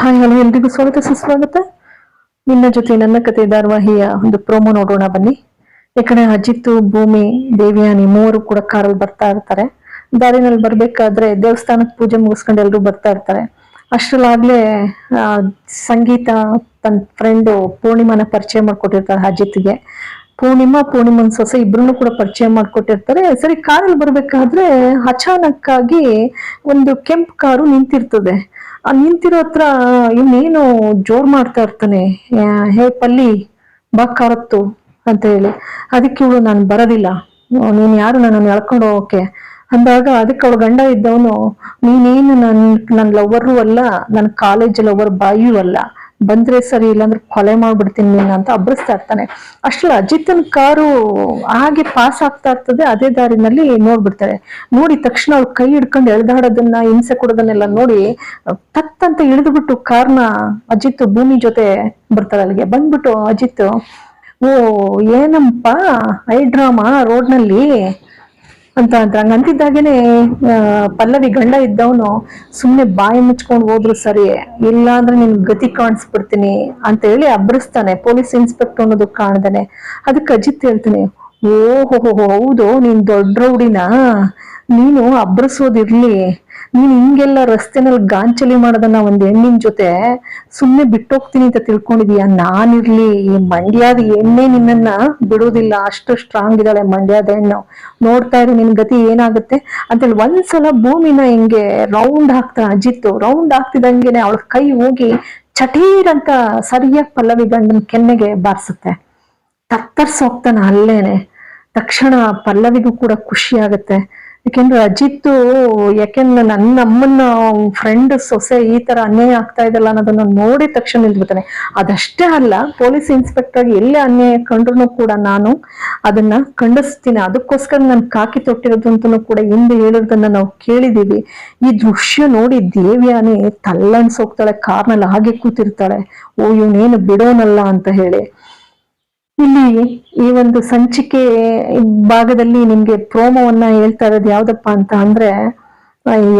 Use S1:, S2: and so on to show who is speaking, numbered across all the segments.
S1: Hi, hello, ಎಲ್ರಿಗೂ ಸ್ವಾಗತ, ಸುಸ್ವಾಗತ. ನಿನ್ನ ಜೊತೆ ನನ್ನ ಕತೆ ಧಾರಾವಾಹಿಯ ಒಂದು ಪ್ರೋಮೋ ನೋಡೋಣ ಬನ್ನಿ. ಈ ಕಡೆ ಅಜಿತ್ ಭೂಮಿ, ದೇವಿಯಾನಿ ಮೂವರು ಕೂಡ ಕಾರಲ್ಲಿ ಬರ್ತಾ ಇರ್ತಾರೆ. ದಾರಿನಲ್ಲಿ ಬರ್ಬೇಕಾದ್ರೆ ದೇವಸ್ಥಾನಕ್ಕೆ ಪೂಜೆ ಮುಗಿಸ್ಕೊಂಡು ಎಲ್ರು ಬರ್ತಾ ಇರ್ತಾರೆ. ಅಷ್ಟರಲ್ಲಾಗ್ಲೇ ಸಂಗೀತ ತನ್ನ ಫ್ರೆಂಡು ಪೂರ್ಣಿಮಾನ ಪರಿಚಯ ಮಾಡ್ಕೊಟ್ಟಿರ್ತಾರೆ ಅಜಿತ್ಗೆ ಪೂರ್ಣಿಮಾ ಪೂರ್ಣಿಮನ್ ಸೊಸೆ ಇಬ್ರು ಕೂಡ ಪರಿಚಯ ಮಾಡ್ಕೊಟ್ಟಿರ್ತಾರೆ. ಸರಿ, ಕಾರಲ್ಲಿ ಬರ್ಬೇಕಾದ್ರೆ ಅಚಾನಕ್ ಆಗಿ ಒಂದು ಕೆಂಪು ಕಾರು ನಿಂತಿರ್ತದೆ. ಆ ನಿಂತಿರೋ ಹತ್ರ ಇನ್ನೇನು ಜೋರ್ ಮಾಡ್ತಾ ಇರ್ತಾನೆ ಹೇ ಪಲ್ಲಿ, ಬಾ ಕಾರತ್ತು ಅಂತ ಹೇಳಿ. ಅದಕ್ಕೆ ಇವಳು, ನಾನು ಬರೋದಿಲ್ಲ. ನೀನ್ ಯಾರು ನನ್ನನ್ನು ಎಳ್ಕೊಂಡು ಹೋಗೋಕೆ? ಅಂದಾಗ ಅದಕ್ಕೆ ಅವಳ ಗಂಡ ಇದ್ದವನು, ನೀನೇನು ನನ್ನ ನನ್ನ ಲವ್ವರು ಅಲ್ಲ ನನ್ನ ಕಾಲೇಜ್ ಲವರ್ ಬಾಯಿಯೂ ಅಲ್ಲ. ಬಂದ್ರೆ ಸರಿ ಇಲ್ಲಾಂದ್ರೆ ಕೊಲೆ ಮಾಡ್ಬಿಡ್ತೀನಿ ನಿನ್ನ ಅಂತ ಅಬ್ಬರಿಸ್ತಾ ಇರ್ತಾನೆ. ಅಷ್ಟರಲ್ಲಿ ಅಜಿತನ್ ಕಾರು ಹಾಗೆ ಪಾಸ್ ಆಗ್ತಾ ಇರ್ತದೆ, ಅದೇ ದಾರಿನಲ್ಲಿ ನೋಡ್ಬಿಡ್ತಾರೆ. ನೋಡಿ ತಕ್ಷಣ ಅವ್ರು ಕೈ ಹಿಡ್ಕೊಂಡು ಎಳ್ದಾಡೋದನ್ನ, ಹಿಂಸೆ ಕೊಡೋದನ್ನೆಲ್ಲ ನೋಡಿ ತತ್ ಅಂತ ಇಳಿದ್ಬಿಟ್ಟು ಕಾರ್ನ ಅಜಿತ್ ಭೂಮಿ ಜೊತೆ ಬರ್ತಾರೆ ಅಲ್ಲಿಗೆ. ಬಂದ್ಬಿಟ್ಟು ಅಜಿತ್, ಓ ಏನಪ್ಪ ಐ ಡ್ರಾಮಾ ರೋಡ್ನಲ್ಲಿ ಅಂತ ಅಂತ. ಹಂಗ್ ಅಂತಿದ್ದಾಗೇನೆ ಪಲ್ಲವಿ ಗಂಡ ಇದ್ದವನು ಸುಮ್ಮನೆ ಬಾಯಿ ಮುಚ್ಕೊಂಡು ಹೋದ್ರು ಸರಿ ಇಲ್ಲ ಅಂದ್ರೆ ನಿನ್ ಗತಿ ಕಾಣಿಸ್ಬಿಡ್ತೀನಿ ಅಂತ ಹೇಳಿ ಅಬ್ಬರಿಸ್ತಾನೆ ಪೊಲೀಸ್ ಇನ್ಸ್ಪೆಕ್ಟರ್ ಅನ್ನೋದು ಕಾಣ್ದಾನೆ. ಅದಕ್ಕೆ ಅಜಿತ್ ಹೇಳ್ತಾನೆ ಓಹೋ ಹೌದು, ನೀನ್ ದೊಡ್ಡ ರೌಡಿನಾ? ನೀನು ಅಬ್ಬರಿಸೋದಿರ್ಲಿ ನೀನ್ ಹಿಂಗೆಲ್ಲ ರಸ್ತೆನಲ್ಲಿ ಗಾಂಚಲಿ ಮಾಡೋದನ್ನ ಒಂದ್ ಹೆಣ್ಣಿನ ಜೊತೆ ಸುಮ್ನೆ ಬಿಟ್ಟೋಗ್ತೀನಿ ಅಂತ ತಿಳ್ಕೊಂಡಿದೀಯ? ನಾನಿರ್ಲಿ, ಈ ಮಂಡ್ಯದ ಎಣ್ಣೆ ನಿನ್ನನ್ನ ಬಿಡೋದಿಲ್ಲ. ಅಷ್ಟು ಸ್ಟ್ರಾಂಗ್ ಇದ್ದಾಳೆ ಮಂಡ್ಯದ ಹೆಣ್ಣು. ನೋಡ್ತಾ ಇರು, ನಿನ್ ಗತಿ ಏನಾಗುತ್ತೆ? ಅಂತೇಳಿ ಒಂದ್ಸಲ ಭೂಮಿನ ಹಿಂಗೆ ರೌಂಡ್ ಹಾಕ್ತಾ ಅಜಿತ್. ರೌಂಡ್ ಹಾಕ್ತಿದಂಗೆನೆ ಅವಳ ಕೈ ಹೋಗಿ ಚಟೀರ್ ಅಂತ ಸರಿಯಾಗಿ ಪಲ್ಲವಿ ಗಂಡನ ಕೆನ್ನೆಗೆ ಬಾರಿಸುತ್ತೆ. ತತ್ತರ್ಸ್ ಹೋಗ್ತಾನೆ ಅಲ್ಲೇನೆ. ತಕ್ಷಣ ಪಲ್ಲವಿಗೂ ಕೂಡ ಖುಷಿ ಆಗುತ್ತೆ. ಯಾಕೆಂದ್ರೆ ಅಜಿತ್ ಯಾಕೆಂದ್ರೆ ನನ್ನ ಅಮ್ಮನ ಫ್ರೆಂಡ್ ಸೊಸೆ ಈ ತರ ಅನ್ಯಾಯ ಆಗ್ತಾ ಇದಲ್ಲ ಅನ್ನೋದನ್ನ ನೋಡಿದ ತಕ್ಷಣ ನಿಲ್ಬಿಡ್ತಾನೆ. ಅದಷ್ಟೇ ಅಲ್ಲ ಪೊಲೀಸ್ ಇನ್ಸ್ಪೆಕ್ಟರ್ ಎಲ್ಲೇ ಅನ್ಯಾಯ ಕಂಡ್ರು ಕೂಡ ನಾನು ಅದನ್ನ ಖಂಡಿಸ್ತೀನಿ. ಅದಕ್ಕೋಸ್ಕರ ನಾನು ಕಾಕಿ ತೊಟ್ಟಿರೋದು ಕೂಡ ಹಿಂದೆ ಹೇಳಿರೋದನ್ನ ನಾವು ಕೇಳಿದೀವಿ. ಈ ದೃಶ್ಯ ನೋಡಿ ದೇವ್ಯಾನಿ ಹೋಗ್ತಾಳೆ, ಕಾರ್ನಲ್ಲಿ ಹಾಗೆ ಕೂತಿರ್ತಾಳೆ. ಓ, ಇವನೇನು ಬಿಡೋನಲ್ಲ ಅಂತ ಹೇಳಿ. ಇಲ್ಲಿ ಈ ಒಂದು ಸಂಚಿಕೆ ಭಾಗದಲ್ಲಿ ನಿಮ್ಗೆ ಪ್ರೋಮೋವನ್ನ ಹೇಳ್ತಾ ಇರೋದು ಯಾವ್ದಪ್ಪ ಅಂತ ಅಂದ್ರೆ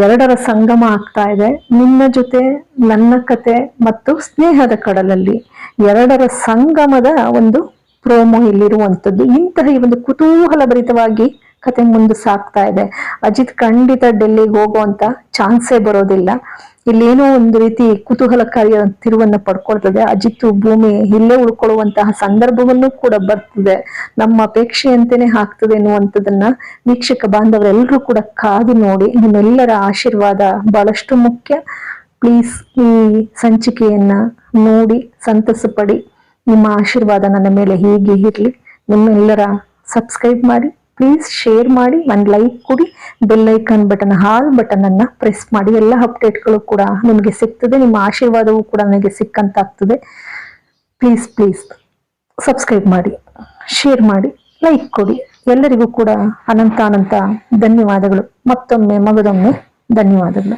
S1: ಎರಡರ ಸಂಗಮ ಆಗ್ತಾ ಇದೆ. ನಿನ್ನ ಜೊತೆ, ನನ್ನ ಕತೆ ಮತ್ತು ಸ್ನೇಹದ ಕಡಲಲ್ಲಿ ಎರಡರ ಸಂಗಮದ ಒಂದು ಪ್ರೋಮೋ ಇಲ್ಲಿರುವಂಥದ್ದು. ಇಂತಹ ಈ ಒಂದು ಕುತೂಹಲಭರಿತವಾಗಿ ಕತೆ ಮುಂದೆ ಸಾಗ್ತಾ ಇದೆ. ಅಜಿತ್ ಖಂಡಿತ ಡೆಲ್ಲಿಗೆ ಹೋಗುವಂತ ಚಾನ್ಸೇ ಬರೋದಿಲ್ಲ. ಇಲ್ಲೇನೋ ಒಂದು ರೀತಿ ಕುತೂಹಲಕಾರಿಯ ತಿರುವನ್ನ ಪಡ್ಕೊಳ್ತದೆ. ಅಜಿತ್ ಭೂಮಿ ಇಲ್ಲೇ ಉಳ್ಕೊಳ್ಳುವಂತಹ ಸಂದರ್ಭವನ್ನು ಕೂಡ ಬರ್ತದೆ. ನಮ್ಮ ಅಪೇಕ್ಷೆಯಂತೆನೆ ಆಗ್ತದೆ ಎನ್ನುವಂಥದ್ದನ್ನ ವೀಕ್ಷಕ ಬಾಂಧವರೆಲ್ಲರೂ ಕೂಡ ಕಾದು ನೋಡಿ ನಿಮ್ಮೆಲ್ಲರ ಆಶೀರ್ವಾದ ಬಹಳಷ್ಟು ಮುಖ್ಯ. ಪ್ಲೀಸ್ ಈ ಸಂಚಿಕೆಯನ್ನ ನೋಡಿ ಸಂತಸ ಪಡಿ ನಿಮ್ಮ ಆಶೀರ್ವಾದ ನನ್ನ ಮೇಲೆ ಹೀಗೆ ಇರಲಿ. ನಿಮ್ಮೆಲ್ಲರ ಸಬ್ಸ್ಕ್ರೈಬ್ ಮಾಡಿ. ಪ್ಲೀಸ್ ಶೇರ್ ಮಾಡಿ, ಒಂದು ಲೈಕ್ ಕೊಡಿ ಬೆಲ್ ಐಕಾನ್ ಬಟನ್ ಹಾಲ್ ಬಟನ್ ಅನ್ನ ಪ್ರೆಸ್ ಮಾಡಿ, ಎಲ್ಲ ಅಪ್ಡೇಟ್ಗಳು ಕೂಡ ನಿಮಗೆ ಸಿಗ್ತದೆ, ನಿಮ್ಮ ಆಶೀರ್ವಾದವೂ ಕೂಡ ನನಗೆ ಸಿಕ್ಕಂತಾಗ್ತದೆ ಪ್ಲೀಸ್ ಪ್ಲೀಸ್ ಸಬ್ಸ್ಕ್ರೈಬ್ ಮಾಡಿ ಶೇರ್ ಮಾಡಿ ಲೈಕ್ ಕೊಡಿ. ಎಲ್ಲರಿಗೂ ಕೂಡ ಅನಂತ ಅನಂತ ಧನ್ಯವಾದಗಳು. ಮತ್ತೊಮ್ಮೆ, ಮಗದೊಮ್ಮೆ ಧನ್ಯವಾದಗಳು.